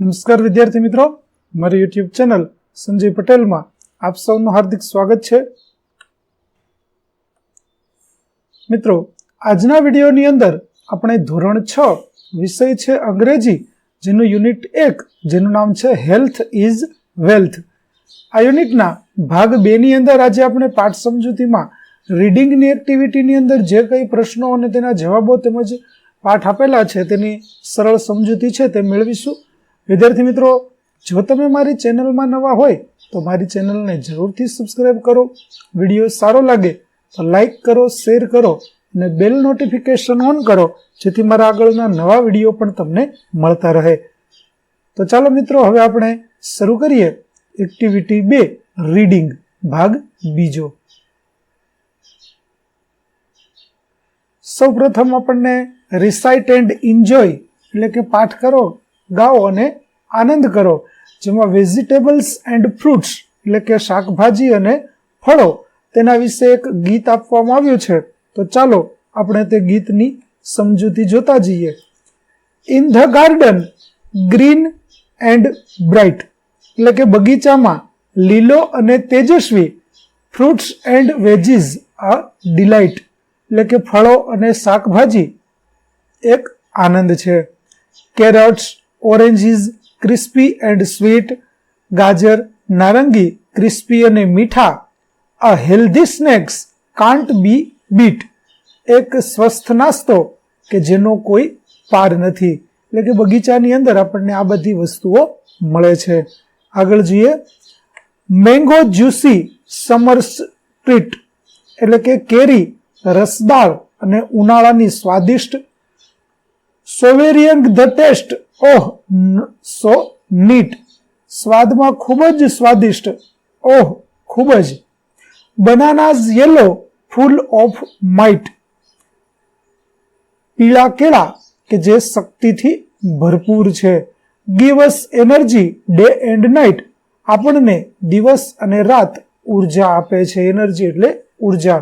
નમસ્કાર વિદ્યાર્થી મિત્રો. મારી યુટ્યુબ ચેનલ સંજય પટેલમાં આપ સૌનું હાર્દિક સ્વાગત છે. મિત્રો, આજના વિડીયોની અંદર આપણે ધોરણ છ વિષય છે અંગ્રેજી, જેનું યુનિટ એક, જેનું નામ છે હેલ્થ ઇઝ વેલ્થ. આ યુનિટના ભાગ બેની અંદર આજે આપણે પાઠ સમજૂતીમાં રીડિંગની એક્ટિવિટીની અંદર જે કંઈ પ્રશ્નો અને તેના જવાબો તેમજ પાઠ આપેલા છે તેની સરળ સમજૂતી છે તે મેળવીશું. વિદ્યાર્થી મિત્રો, જો તમે મારી ચેનલમાં નવા હોય, તો મારી ચેનલને જરૂરથી સબસ્ક્રાઈબ કરો. વીડિયો સારો લાગે, તો લાઈક કરો શેર કરો, અને બેલ નોટિફિકેશન ઓન કરો, જેથી મારા આગળના નવા વીડિયો પણ તમને મળતા રહે. તો ચાલો મિત્રો, હવે આપણે શરૂ કરીએ. એક્ટિવિટી બે રીડિંગ ભાગ બીજો. સૌ પ્રથમ આપણને રિસાઇટ એન્ડ એન્જોય એટલે કે પાઠ કરો. ગાઓ અને આનંદ કરો, જેમાં વેજીટેબલ્સ એન્ડ ફ્રૂટ્સ, એટલે કે શાકભાજી અને ફળો, તેના વિશે એક ગીત આપવામાં આવ્યું છે. તો ચાલો આપણે તે ગીતની સમજૂતી જોતા જઈએ. In the garden green and bright એટલે કે બગીચામાં લીલો અને તેજસ્વી fruits and veggies a delight એટલે કે ફળો અને શાકભાજી એક આનંદ છે. Carrots oranges crispy and sweet, ગાજર, નારંગી, ક્રિસ્પી અને મીઠા. આ healthy snacks can't be beat. એક સ્વસ્થ નાસ્તો કે જેનો કોઈ પાર નથી. એટલે કે બગીચાની અંદર આપણને આ બધી વસ્તુઓ મળે છે. આગળ જોઈએ. મેંગો જ્યુસી સમર્સ ટ્રીટ એટલે કે કેરી રસદાર અને ઉનાળાની સ્વાદિષ્ટ savouring the taste oh so, neat. સ્વાદમાં ખૂબ જ સ્વાદિષ્ટ. ઓહ, ખૂબ જ. Bananas yellow, full of might. પીળા કેળા, કે જે શક્તિથી ભરપૂર છે. Gives energy, day and night. આપણને દિવસ અને રાત ઊર્જા આપે છે. એનર્જી એટલે ઊર્જા.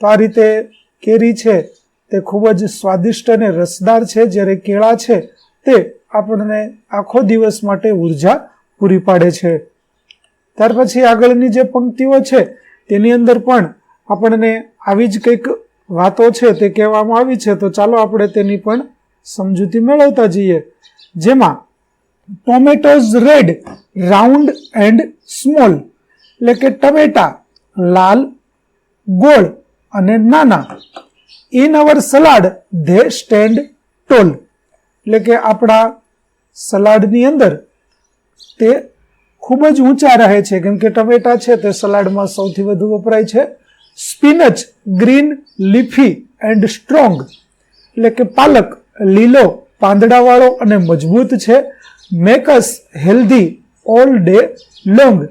તો આ રીતે કેરી છે. તે ખૂબ જ સ્વાદિષ્ટ અને રસદાર છે. જ્યારે કેળા છે, તે આપણને આખો દિવસ માટે ઊર્જા પૂરી પાડે છે. ત્યાર પછી આગળની જે પંક્તિઓ છે, તેની અંદર પણ આપણને આવી જ કંઈક વાતો છે તે કહેવામાં આવી છે. તો ચાલો આપણે તેની પણ સમજૂતી મેળવતા જઈએ. જેમાં tomatoes red round and small એટલે કે ટમેટા, લાલ, ગોળ અને નાના in our salad they stand tall એટલે કે આપણા સલાડની અંદર તે ખૂબ જ ઊંચા રહે છે. કેમ કે ટમેટા છે તે સલાડમાં સૌથી વધુ વપરાય છે. Spinach green leafy and strong એટલે કે પાલક, લીલો, પાંદડાવાળો અને મજબૂત છે. Makes healthy all day long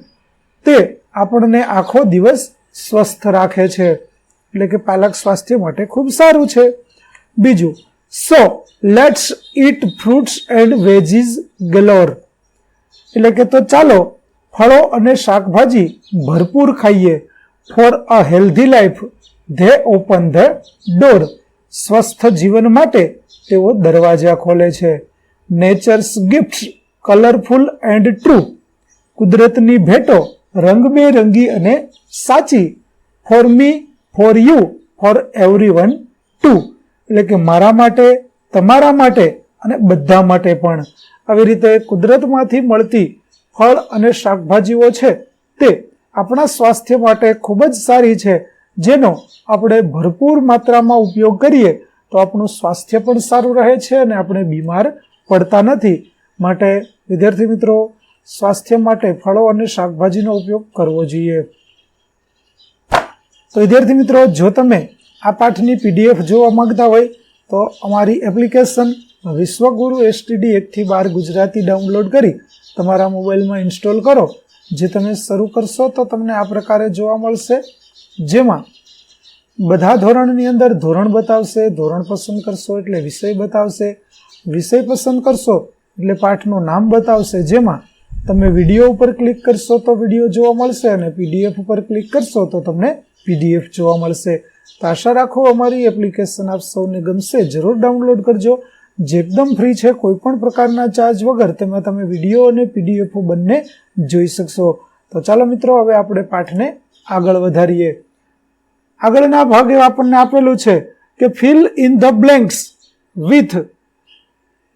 તે આપણને આખો દિવસ સ્વસ્થ રાખે છે. એટલે કે પાલક સ્વાસ્થ્ય માટે ખૂબ સારું છે. બીજું so let's eat fruits and veggies galore એટલે કે તો ચાલો, ફળો અને શાકભાજી ભરપૂર ખાઈએ. For a healthy life they open the door સ્વસ્થ જીવન માટે તેઓ દરવાજા ખોલે છે. Nature's gifts colourful and true કુદરતની ભેટો રંગબેરંગી અને સાચી. For me for you, for everyone too. એટલે કે મારા માટે, તમારા માટે અને બધા માટે પણ આવી રીતે કુદરતમાંથી મળતી ફળ અને શાકભાજીઓ છે તે આપણા સ્વાસ્થ્ય માટે ખૂબ જ સારી છે. જેનો આપણે ભરપૂર માત્રામાં ઉપયોગ કરીએ તો આપણું સ્વાસ્થ્ય પણ સારું રહે છે અને આપણે બીમાર પડતા નથી. માટે વિદ્યાર્થી મિત્રો, સ્વાસ્થ્ય માટે ફળો અને શાકભાજીનો ઉપયોગ કરવો જોઈએ. તો વિદ્યાર્થી મિત્રો, જો તમે આ પાઠની પીડીએફ જોવા માંગતા હોય, તો અમારી એપ્લિકેશન વિશ્વગુરુ એસટીડી એકથી બાર ગુજરાતી ડાઉનલોડ કરી તમારા મોબાઈલમાં ઇન્સ્ટોલ કરો. જે તમે શરૂ કરશો, તો તમને આ પ્રકારે જોવા મળશે. જેમાં બધા ધોરણની અંદર ધોરણ બતાવશે, ધોરણ પસંદ કરશો એટલે વિષય બતાવશે. વિષય પસંદ કરશો એટલે પાઠનું નામ બતાવશે. જેમાં તમે વીડિયો ઉપર ક્લિક કરશો તો વીડિયો જોવા મળશે અને પીડીએફ ઉપર ક્લિક કરશો તો તમને પીડીએફ જોવા મળશે. તો આશા રાખો અમારી એપ્લિકેશન આપ સૌને ગમશે. જરૂર ડાઉનલોડ કરજો. જે એકદમ ફ્રી છે કોઈ પણ પ્રકારના ચાર્જ વગર તેમાં તમે વીડિયો અને પીડીએફો બંને જોઈ શકશો. તો ચાલો મિત્રો, હવે આપણે પાઠને આગળ વધારીએ. આગળના ભાગે આપણને આપેલું છે કે fill in the blanks with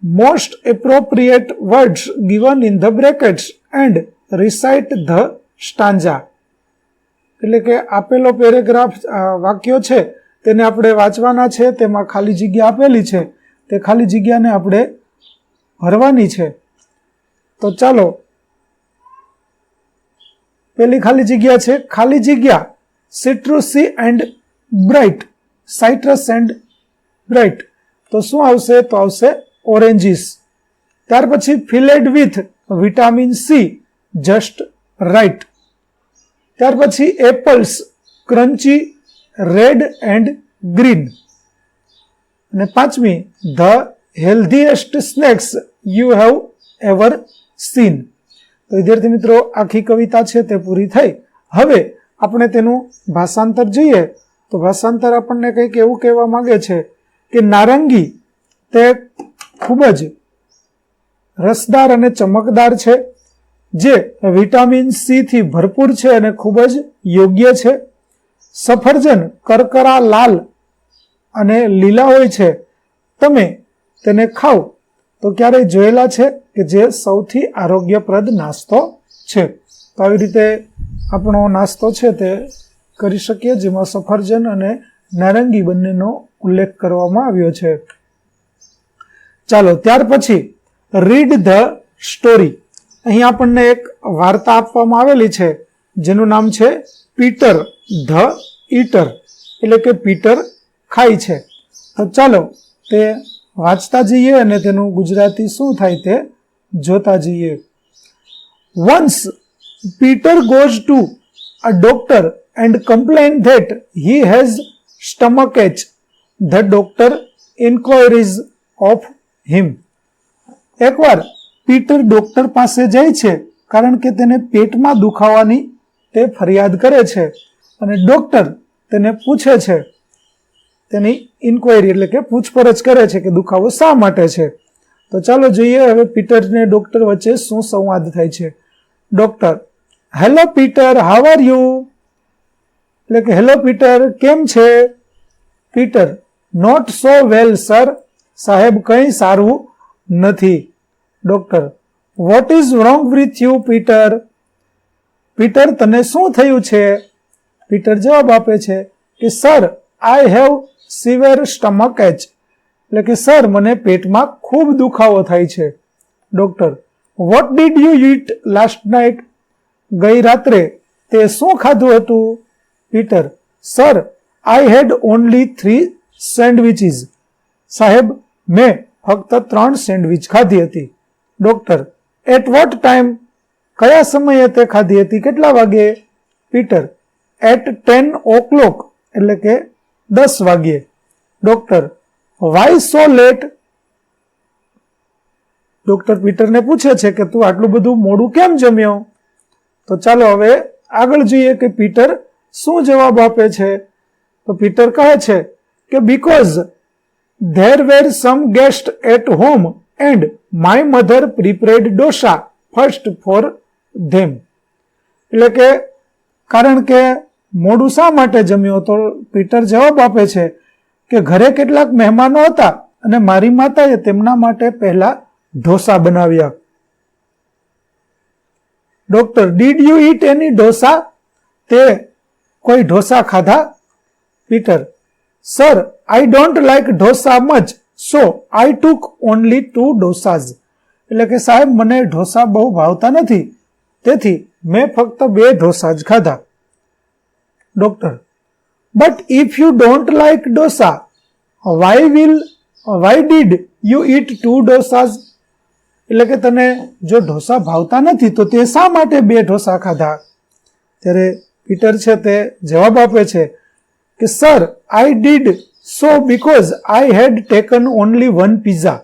most appropriate words given in the brackets and recite the stanza એટલે કે આપેલો પેરેગ્રાફ વાક્યો છે, તેને આપણે વાંચવાના છે, તેમાં ખાલી જગ્યા આપેલી છે, તે ખાલી જગ્યાને આપણે ભરવાની છે. તો ચાલો, પેલી ખાલી જગ્યા છે, ખાલી જગ્યા citrusy and bright citrus and bright તો શું આવશે? તો આવશે ઓરેન્જીસ ત્યાર પછી filled with vitamin C just right ત્યાર પછી apples, crunchy, red and green. અને પાંચમી, the healthiest snacks you have ever seen. તો વિદ્યાર્થી મિત્રો, આખી કવિતા છે તે પૂરી થઈ. હવે આપણે તેનું ભાષાંતર જોઈએ. તો ભાષાંતર આપણને કંઈક એવું કહેવા માંગે છે કે નારંગી તે ખૂબ જ રસદાર અને ચમકદાર છે. જે વિટામિન સી થી ભરપૂર છે અને ખૂબ જ યોગ્ય છે. સફરજન, કરકરા, લાલ અને લીલા હોય છે. તમે તેને ખાઓ તો ક્યારેય જોયેલા છે કે જે સૌથી આરોગ્યપ્રદ નાસ્તો છે. તો આવી રીતે આપણો નાસ્તો છે તે કરી શકીએ, જેમાં સફરજન અને નારંગી બંનેનો ઉલ્લેખ કરવામાં આવ્યો છે. ચાલો, ત્યાર પછી રીડ ધ સ્ટોરી અહીં આપણને એક વાર્તા આપવામાં આવેલી છે, જેનું નામ છે પીટર ધ ઈટર, એટલે કે પીટર ખાય છે. તો ચાલો તે વાંચતા જઈએ અને તેનું ગુજરાતી શું થાય તે જોતા જઈએ. Once Peter goes to a doctor and complain that he has stomach ache the doctor inquiries of him એકવાર પીટર ડોક્ટર પાસે જાય છે કારણ કે તેને પેટમાં દુખાવાની તે ફરિયાદ કરે છે અને ડોક્ટર તેને પૂછે છે. તેની ઇન્ક્વાયરી એટલે કે પૂછપરછ કરે છે કે દુખાવો શા માટે છે. તો ચાલો જોઈએ હવે પીટર ને ડોક્ટર વચ્ચે શું સંવાદ થાય છે. Doctor hello Peter how are you એટલે કે હેલો પીટર, કેમ છે? Peter not so well sir સાહેબ, કંઈ સારું નથી. Doctor what is wrong with you Peter Peter તને શું થયું છે? પીટર જવાબ આપે છે કે sir I have severe stomach ache એટલે કે સર મને પેટમાં ખૂબ દુખાવો થાય છે. Doctor what did you eat last night ગઈ રાત્રે તે શું ખાધું હતું? Peter sir I had only three sandwiches સાહેબ, મેં ફક્ત ત્રણ સેન્ડવિચ ખાધી હતી. ડોક્ટર એટ વોટ ટાઈમ કયા સમયે તે ખાધી હતી, કેટલા વાગે? Peter at ten o'clock એટલે કે દસ વાગ્યે. Doctor why so late doctor પીટરને પૂછે છે કે તું આટલું બધું મોડું કેમ જમ્યો? તો ચાલો હવે આગળ જોઈએ કે પીટર શું જવાબ આપે છે. તો પીટર કહે છે કે because there were some guest at home and my mother prepared dosa first for them એટલે કે, કારણ કે મોડું શા માટે જમ્યો તો પીટર જવાબ આપે છે કે ઘરે કેટલાક મહેમાનો હતા અને મારી માતાએ તેમના માટે પહેલા ઢોસા બનાવ્યા. Doctor did you eat any dosa તે કોઈ ઢોસા ખાધા? Peter sir I don't like dosa much so I took only two dosas એટલે કે સાહેબ, મને ઢોસા બહુ ભાવતા નથી. તેથી મેં ફક્ત બે ઢોસા જ ખાધા. Doctor but if you don't like dosa why will why did you eat two dosas એટલે કે તને જો ઢોસા ભાવતા નથી, તો તે શા માટે બે ઢોસા ખાધા? ત્યારે પીટર છે તે જવાબ આપે છે કે sir I did so because I had taken only one pizza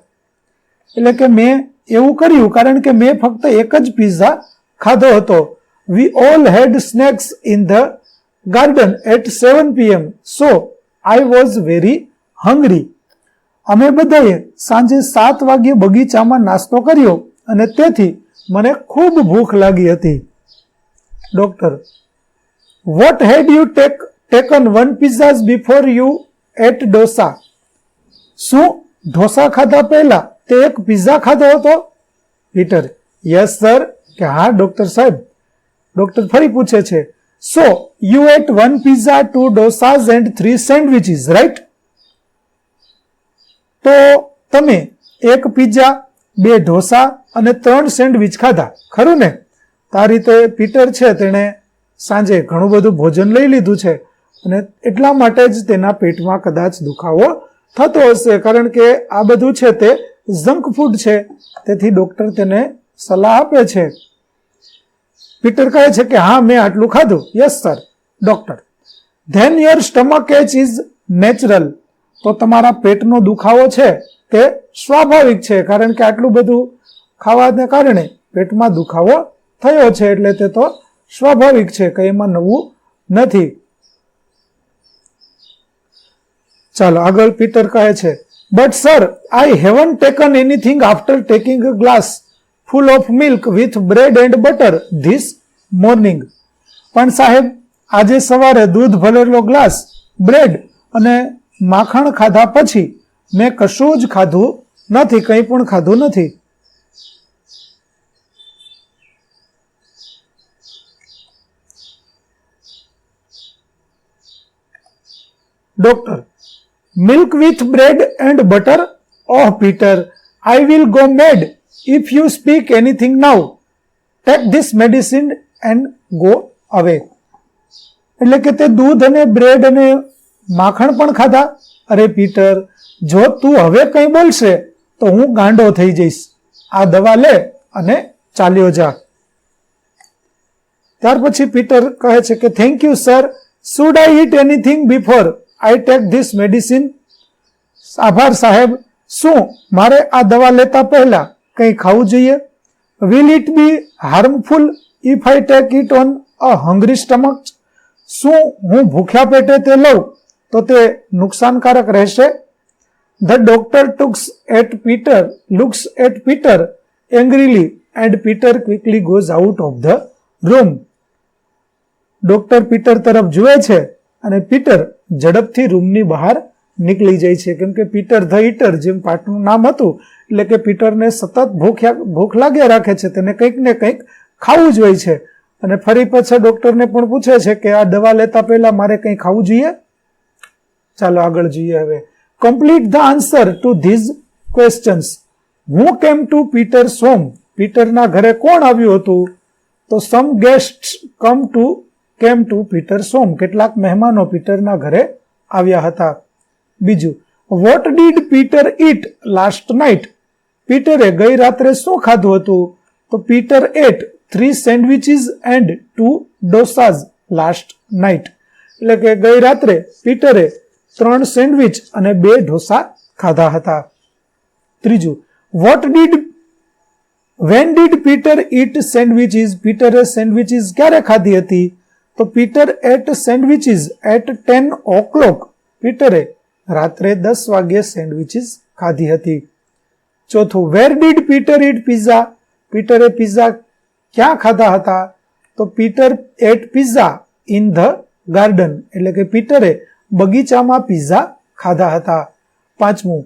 એટલે કે મેં એવું કર્યું, કારણ કે મેં ફક્ત એક જ પિઝા ખાધો હતો. We all had snacks in the garden at seven PM so I was very hungry અમે બધાએ સાંજે સાત વાગ્યે બગીચામાં નાસ્તો કર્યો અને તેથી મને ખૂબ ભૂખ લાગી હતી. Doctor what had you take taken one pizzas before you ate dosa. શું ઢોસા ખાધા પહેલા તે એક પિઝા ખાધો હતો? પીટર યસ સર કે હા ડોક્ટર સાહેબ. ડોક્ટર ફરી પૂછે છે so you ate one pizza two dosas and three sandwiches right તો તમે એક પિઝા બે ઢોસા અને ત્રણ સેન્ડવિચ ખાધા, ખરું ને? તો આ રીતે પીટર છે, તેણે સાંજે ઘણું બધું ભોજન લઈ લીધું છે. અને એટલા માટે જ તેના પેટમાં કદાચ દુખાવો થતો હશે. કારણ કે આ બધું છે તે જંક ફૂડ છે. તેથી ડૉક્ટર તેને સલાહ આપે છે. પીટર કહે છે કે, હા, મેં આટલું ખાધું. Yes, sir. Doctor, then your stomach ache is natural. તો તમારા પેટનો દુખાવો છે તે સ્વાભાવિક છે, કારણ કે આટલું બધું ખાવાને કારણે પેટમાં દુખાવો થયો છે. એટલે તે તો સ્વાભાવિક છે, કંઈ એમાં નવું નથી. ચાલો, આગળ પીટર કહે છે but sir I haven taken anything after taking a glass full of milk with bread and butter this morning પણ સાહેબ, આજે સવારે દૂધ ભરેલો ગ્લાસ બ્રેડ અને માખણ ખાધા પછી મેં કશું જ ખાધું નથી, કંઈ પણ ખાધું નથી. Doctor milk with bread and butter oh Peter I will go mad if you speak anything now take this medicine and go away એટલે કે તે દૂધ અને બ્રેડ અને માખણ પણ ખાધા. અરે પીટર જો તું હવે કંઈ બોલશે, તો હું ગાંડો થઈ જઈશ. આ દવા લે અને ચાલ્યો જા. ત્યાર પછી પીટર કહે છે કે thank you sir should I eat anything before I take this medicine આભાર સાહેબ, શું મારે આ દવા લેતા પહેલા કંઈ ખાવું જોઈએ? Will it be harmful if I take it on a hungry stomach શું હું ભૂખ્યા પેટે તે લઉં તો તે નુકસાનકારક રહેશે? The doctor looks at Peter looks at Peter angrily and Peter quickly goes out of the room doctor Peter તરફ જુએ છે. અને પીટર ઝડપથી રૂમની બહાર નીકળી જાય છે. કેમ કે પીટર ધ ઈટર જેમ પાઠનું નામ હતું, એટલે કે પીટરને સતત ભૂખ્યા ભૂખ લાગ્યા રાખે છે, તેને કંઈક ને કંઈક ખાવું જ હોય છે. અને ફરી પાછા ડોક્ટરને પણ પૂછે છે કે આ દવા લેતા પહેલા મારે કંઈ ખાવું જોઈએ? ચાલો આગળ જોઈએ હવે. Complete the answer to these questions who came to Peter સોમ પીટરના ઘરે કોણ આવ્યું હતું? તો some guest come to came to Peter some કેટલાક મહેમાનો પીટરના ઘરે આવ્યા હતા. બીજું what did Peter eat last night પીટરે ગઈ રાત્રે શું ખાધું હતું? તો Peter ate three sandwiches and two dosas last night એટલે કે ગઈ રાત્રે પીટરે ત્રણ સેન્ડવિચ અને બે ઢોસા ખાધા હતા. ત્રીજું what did when did Peter eat sandwiches પીટરે sandwiches ક્યારે ખાધી હતી? તો Peter ate sandwiches at ten o'clock પીટરે રાત્રે દસ વાગ્યે સેન્ડવિચીસ ખાધી હતી. ચોથું, where did Peter eat pizza? પીટરે pizza ક્યાં ખાધા હતા? તો Peter ate pizza in the garden, એટલે કે પીટરે બગીચામાં પિઝા ખાધા હતા. પાંચમું,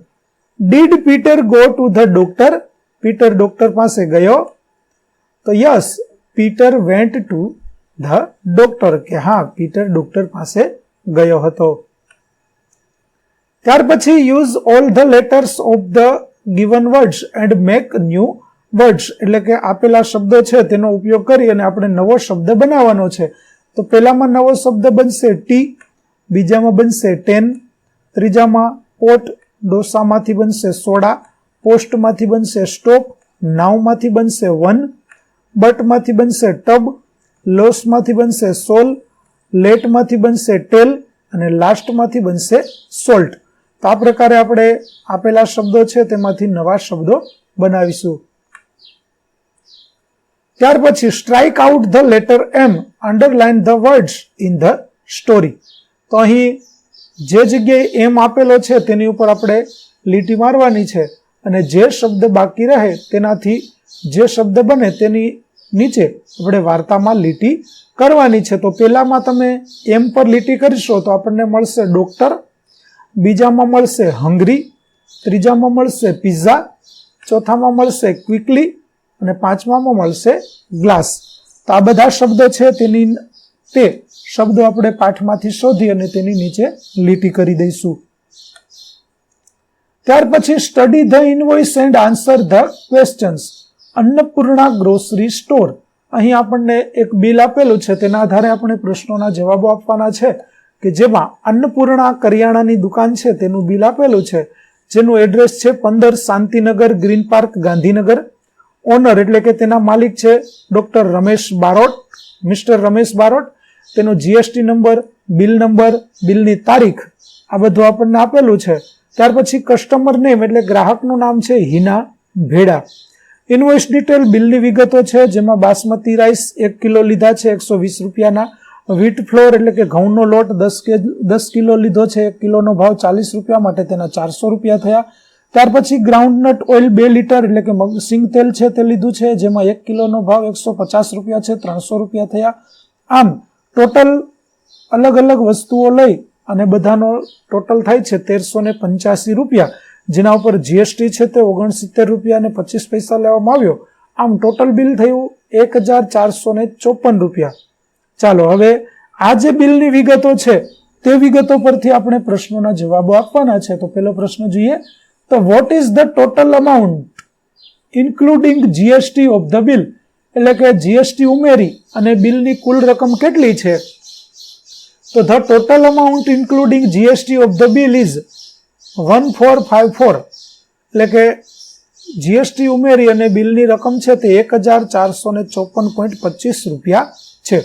did Peter go to the doctor? Peter doctor પાસે ગયો. તો yes, Peter went to the doctor કે હા, પીટર ડોક્ટર પાસે ગયો હતો. ત્યાર પછી use all the letters of the given words and make new words. એટલે કે આપેલા શબ્દો છે તેનો ઉપયોગ કરી અને આપણે નવો શબ્દ બનાવવાનો છે. તો પહેલામાં નવો શબ્દ બનશે ટી બીજામાં બનશે ટેન, ત્રીજામાં પોટ, ડોસામાંથી બનશે સોડા, પોસ્ટમાંથી બનશે સ્ટોપ નાવમાંથી બનશે વન, બટમાંથી બનશે ટબ લોસમાંથી બનશે સોલ, લેટમાંથી બનશે ટેલ અને લાસ્ટમાંથી બનશે સોલ્ટ. તો આ પ્રકારે આપણે આપેલા શબ્દો છે, તેમાંથી નવા શબ્દો બનાવીશું. ત્યાર પછી strike out the letter M underline the words in the story તો અહીં જે જગ્યાએ એમ આપેલો છે, તેની ઉપર આપણે લીટી મારવાની છે અને જે શબ્દ બાકી રહે તેનાથી જે શબ્દ બને તેની નીચે આપણે વાર્તામાં લીટી કરવાની છે. તો પહેલામાં તમે એમ પર લીટી કરશો તો આપણને મળશે ડૉક્ટર, બીજામાં મળશે હંગરી, ત્રીજામાં મળશે પિઝા, ચોથામાં મળશે ક્વિકલી અને પાંચમામાં મળશે ગ્લાસ. તો આ બધા શબ્દો છે તેની તે શબ્દો આપણે પાઠમાંથી શોધી અને તેની નીચે લીટી કરી દઈશું. ત્યાર પછી study the invoice and answer the questions Annapurna grocery store અહીં આપણને એક બિલ આપેલું છે, તેના આધારે આપણે પ્રશ્નોના જવાબો આપવાના છે કે જેમાં અન્નપૂર્ણા કરિયાણાની દુકાન છે, તેનું બિલ આપેલું છે, જેનું એડ્રેસ છે પંદર Shantinagar green park, Gandhinagar. Owner એટલે કે તેના માલિક છે ડૉક્ટર રમેશ બારોટ, મિસ્ટર રમેશ બારોટ. તેનો જીએસટી નંબર, બિલ નંબર, બિલની તારીખ, આ બધું આપણને આપેલું છે. ત્યાર પછી કસ્ટમર નેમ એટલે ગ્રાહકનું નામ છે હિના ભેડા. ઇનવોઇસ ડિટેલ બિલની વિગતો છે, જેમાં બાસમતી રાઈસ એક કિલો લીધા છે, એકસો વીસ રૂપિયાના. વીટ ફ્લોર એટલે કે ઘઉંનો લોટ દસ કે, દસ કિલો લીધો છે, એક કિલોનો ભાવ ચાલીસ રૂપિયા માટે તેના ચારસો રૂપિયા થયા. ત્યાર પછી ગ્રાઉન્ડનટ ઓઇલ બે લીટર એટલે કે સિંગ તેલ છે તે લીધું છે, જેમાં એક કિલોનો ભાવ એકસો પચાસ રૂપિયા છે, ત્રણસો રૂપિયા થયા. આમ ટોટલ અલગ અલગ વસ્તુઓ લઈ અને બધાનો ટોટલ થાય છે તેરસો ને પંચ્યાસી રૂપિયા. જેના ઉપર જીએસટી છે તે ઓગણસિત્તેર રૂપિયા અને પચીસ પૈસા લેવામાં આવ્યો. આમ ટોટલ બિલ થયું એક હજાર ચારસો ને ચોપન રૂપિયા. ચાલો, હવે આ જે બિલની વિગતો છે, તે વિગતો પરથી આપણે પ્રશ્નોના જવાબો આપવાના છે. તો પેલો પ્રશ્ન જોઈએ, તો what is the total amount including GST of the bill એટલે કે જીએસટી ઉમેરી અને બિલની કુલ રકમ કેટલી છે? તો the total amount including GST of the bill is one four five four. એટલે કે જીએસટી ઉમેરી અને બિલની રકમ છે તે એક હજાર ચારસો ને ચોપન પોઈન્ટ પચીસ રૂપિયા છે.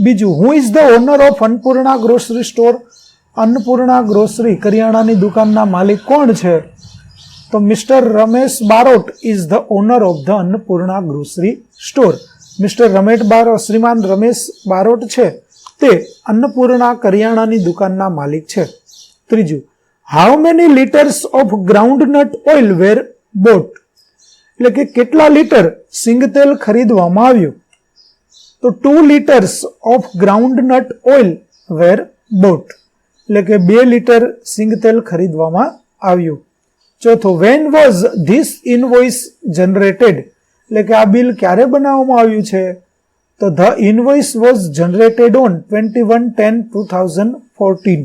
બીજું, who is the owner of Annapurna grocery store Annapurna grocery કરિયાણાની દુકાનના માલિક કોણ છે? તો mister Ramesh Barot is the owner of the Annapurna grocery store mister Ramesh Barot, શ્રીમાન રમેશ બારોટ છે તે અન્નપૂર્ણા કરિયાણાની દુકાનના માલિક છે. ત્રીજું how many litres of groundnut oil were bought એટલે કે કેટલા લીટર સિંગ તેલ ખરીદવામાં આવ્યું? તો two litres of groundnut oil were bought એટલે કે બે લીટર સિંગ તેલ ખરીદવામાં આવ્યું. ચોથો when was this invoice generated એટલે કે આ બિલ ક્યારે બનાવવામાં આવ્યું છે? તો the invoice was generated on twenty one ten two thousand fourteen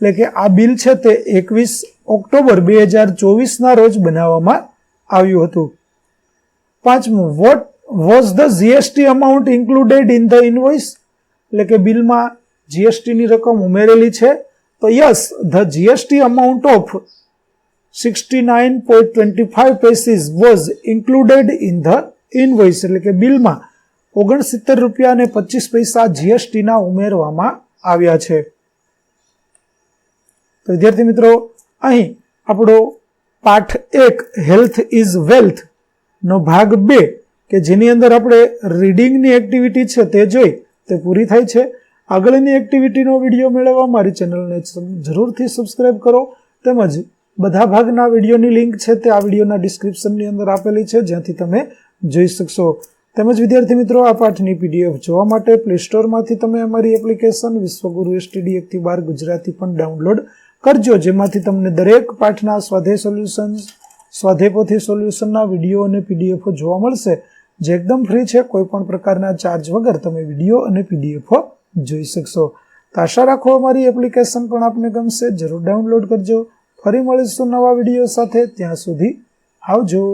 એટલે કે આ બિલ છે તે એકવીસ ઓક્ટોબર બે હજાર ચોવીસના રોજ બનાવવામાં આવ્યું હતું. પાંચમું what was the GST amount included in the invoice એટલે કે બિલમાં જીએસટીની રકમ ઉમેરેલી છે. તો yes the GST amount of sixty nine point twenty five paise was included in the invoice એટલે કે બિલમાં ઓગણસિત્તેર રૂપિયા અને પચીસ પૈસા જીએસટીના ઉમેરવામાં આવ્યા છે. વિદ્યાર્થી મિત્રો, અહીં આપણો પાઠ એક હેલ્થ ઇઝ વેલ્થ નો ભાગ બે, કે જેની અંદર આપણે રીડિંગની એક્ટિવિટી છે તે જોઈ, તે પૂરી થાય છે. આગળની એક્ટિવિટીનો વીડિયો મેળવવા મારી ચેનલને જરૂરથી સબસ્ક્રાઇબ કરો. તેમજ બધા ભાગના વિડીયોની લિંક છે તે આ વિડીયોના ડિસ્ક્રિપ્શનની અંદર આપેલી છે, જ્યાંથી તમે જોઈ શકશો. તેમજ વિદ્યાર્થી મિત્રો, આ પાઠની પીડીએફ જોવા માટે પ્લે સ્ટોરમાંથી તમે અમારી એપ્લિકેશન વિશ્વગુરુ એસટીડી એકથી બાર ગુજરાતી પણ ડાઉનલોડ કરજો, જેમાંથી તમને દરેક પાઠના સ્વાધ્યાય સોલ્યુશન સ્વાધેપોથી સોલ્યુશનના વીડિયો અને પીડીએફો જોવા મળશે. જે એકદમ ફ્રી છે કોઈ પણ પ્રકારના ચાર્જ વગર તમે વીડિયો અને પીડીએફો જોઈ શકશો. તો આશા રાખો અમારી એપ્લિકેશન પણ આપને ગમશે. જરૂર ડાઉનલોડ કરજો. ફરી મળીશું નવા વીડિયો સાથે. ત્યાં સુધી આવજો.